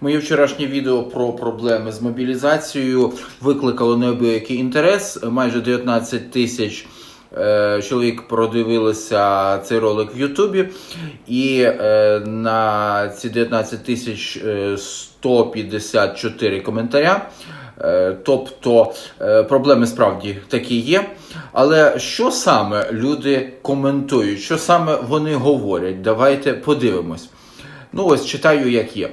Моє вчорашнє відео про проблеми з мобілізацією викликало неабиякий інтерес. Майже 19 тисяч е, чоловік продивилися цей ролик в Ютубі, і е, на ці 19 тисяч е, 154 коментаря. Е, Тобто е, проблеми справді такі є. Але що саме люди коментують, що саме вони говорять? Давайте подивимось. Ну, ось читаю, як є.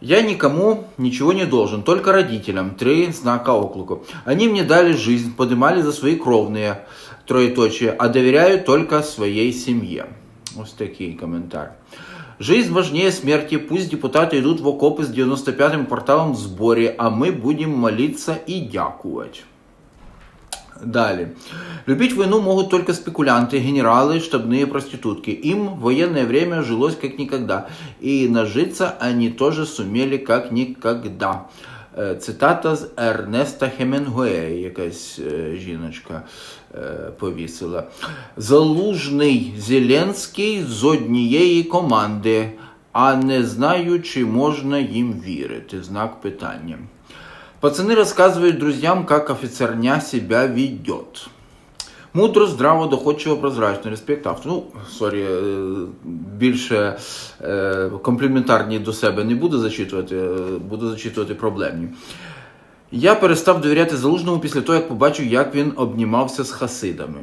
Я никому ничего не должен, только родителям. Три знака оклику. Они мне дали жизнь, поднимали за свои кровные троеточие, а доверяю только своей семье. Ось такий коментар. Жизнь важнее смерти. Пусть депутаты идут в окопы с 95-м кварталом в сборе, а мы будем молиться и дякувати. Далее. Любить войну могут только спекулянты, генералы, штабные проститутки. Им в военное время жилось как никогда. И нажиться они тоже сумели как никогда. Е, Цитата з Ернеста Хемінгуея, якась е, жіночка е, повісила. Залужний Зеленський з однієї команди, а не знаю, чи можна їм вірити. Знак питання. Пацаны рассказывают друзьям, как офицерня себя ведет. Мудро, здраво, доходчиво, прозрачно, респект автору. Ну, сорі, е, більше е, компліментарні до себе не буду зачитувати, е, буду зачитувати проблемні. Я перестав довіряти залужному після того, як побачив, як він обнімався з хасидами.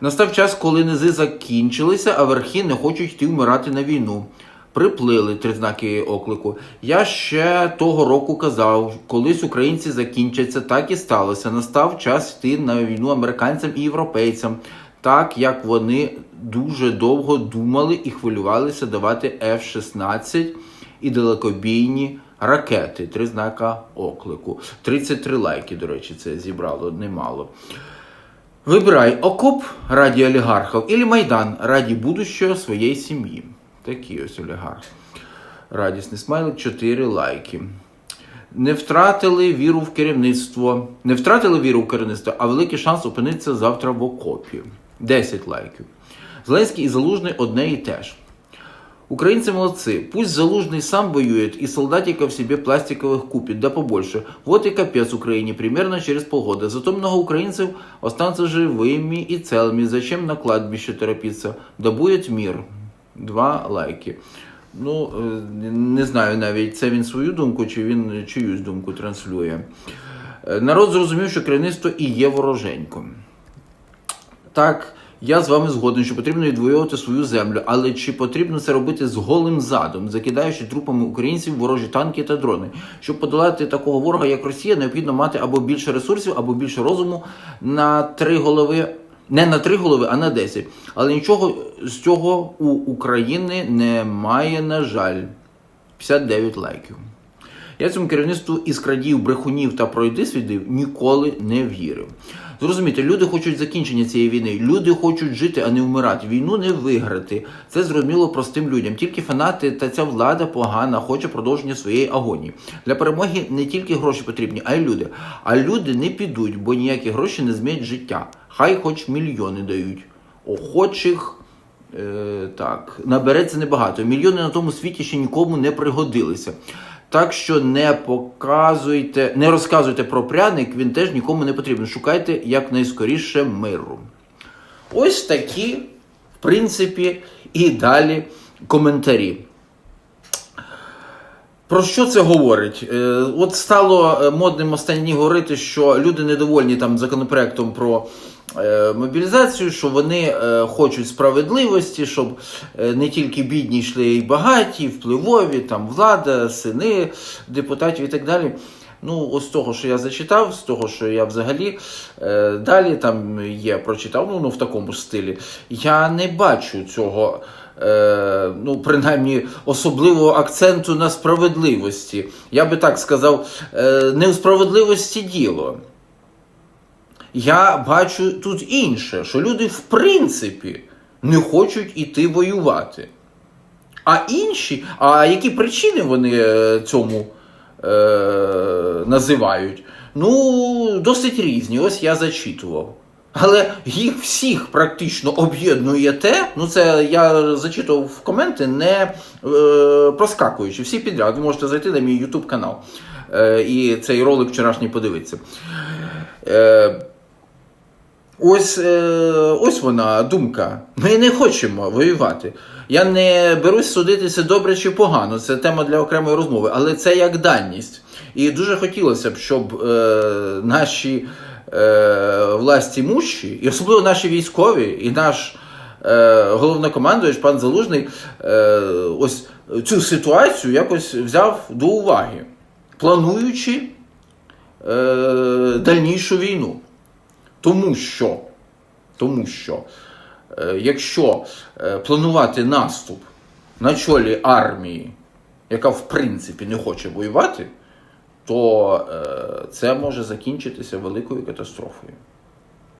Настав час, коли низи закінчилися, а верхи не хочуть йти вмирати на війну. Приплили три знаки оклику. Я ще того року казав, колись українці закінчаться, так і сталося. Настав час йти на війну американцям і європейцям, так як вони дуже довго думали і хвилювалися давати F-16 і далекобійні ракети. Три знака оклику. 33 лайки, до речі, це зібрало немало. Вибирай окоп раді олігархів или Майдан раді будущого своєї сім'ї. Такий ось олігарх. Радісний смайлик, 4 лайки. Не втратили віру в керівництво. Не втратили віру в керівництво, а великий шанс опинитися завтра в окопі. 10 лайків. Зеленський і Залужний одне і те ж. Украинцы молодцы. Пусть Залужный сам воюет и солдатиков себе пластиковых купит, да побольше. Вот и капец Украине примерно через полгода. Зато много украинцев останутся живыми и целыми. Зачем на кладбище торопиться? Да будет мир. Два лайки. Ну, е, не знаю навіть, це він свою думку, чи він чиюсь думку транслює. Е, Народ зрозумів, що керівництво і є вороженьком. Так, я з вами згоден, що потрібно відвоювати свою землю, але чи потрібно це робити з голим задом, закидаючи трупами українців ворожі танки та дрони? Щоб подолати такого ворога, як Росія, необхідно мати або більше ресурсів, або більше розуму на три голови. Не на три голови, а на 10. Але нічого з цього у України немає, на жаль. 59 лайків. Я цьому керівництву із крадів, брехунів та пройдисвідів ніколи не вірив. Зрозумійте, люди хочуть закінчення цієї війни. Люди хочуть жити, а не вмирати. Війну не виграти. Це зрозуміло простим людям. Тільки фанати та ця влада погана хоче продовження своєї агонії. Для перемоги не тільки гроші потрібні, а й люди. А люди не підуть, бо ніякі гроші не змінять життя. Хай хоч мільйони дають. Охочих. Е, так, набереться небагато. Мільйони на тому світі ще нікому не пригодилися. Так що не показуйте, не розказуйте про пряник, він теж нікому не потрібен. Шукайте якнайскоріше миру. Ось такі, в принципі, і далі коментарі. Про що це говорить? Е, От стало е, модним останні говорити, що люди недовольні там законопроектом про мобілізацію, що вони е, хочуть справедливості, щоб е, не тільки бідні йшли і багаті, впливові, там влада, сини депутатів і так далі. Ну, ось з того, що я зачитав, з того, що я взагалі е, далі там є, прочитав, ну, ну в такому стилі, я не бачу цього, е, ну, принаймні, особливого акценту на справедливості. Я би так сказав, е, не у справедливості діло. Я бачу тут інше, що люди в принципі не хочуть іти воювати. А інші, а які причини вони е, цьому е, називають? Ну, досить різні. Ось я зачитував. Але їх всіх практично об'єднує те, ну це я зачитував в коменти, не е, проскакуючи. Всі підряд. Ви можете зайти на мій YouTube канал е, і цей ролик вчорашній подивитися. Е, Ось, е, ось вона думка. Ми не хочемо воювати. Я не берусь судитися добре чи погано, це тема для окремої розмови, але це як даність. І дуже хотілося б, щоб е, наші е, власті мущі, і особливо наші військові, і наш е, головнокомандуючий пан Залужний е, ось цю ситуацію якось взяв до уваги, плануючи е, дальнішу війну. Тому що, тому що е, якщо е, планувати наступ на чолі армії, яка в принципі не хоче воювати, то е, це може закінчитися великою катастрофою.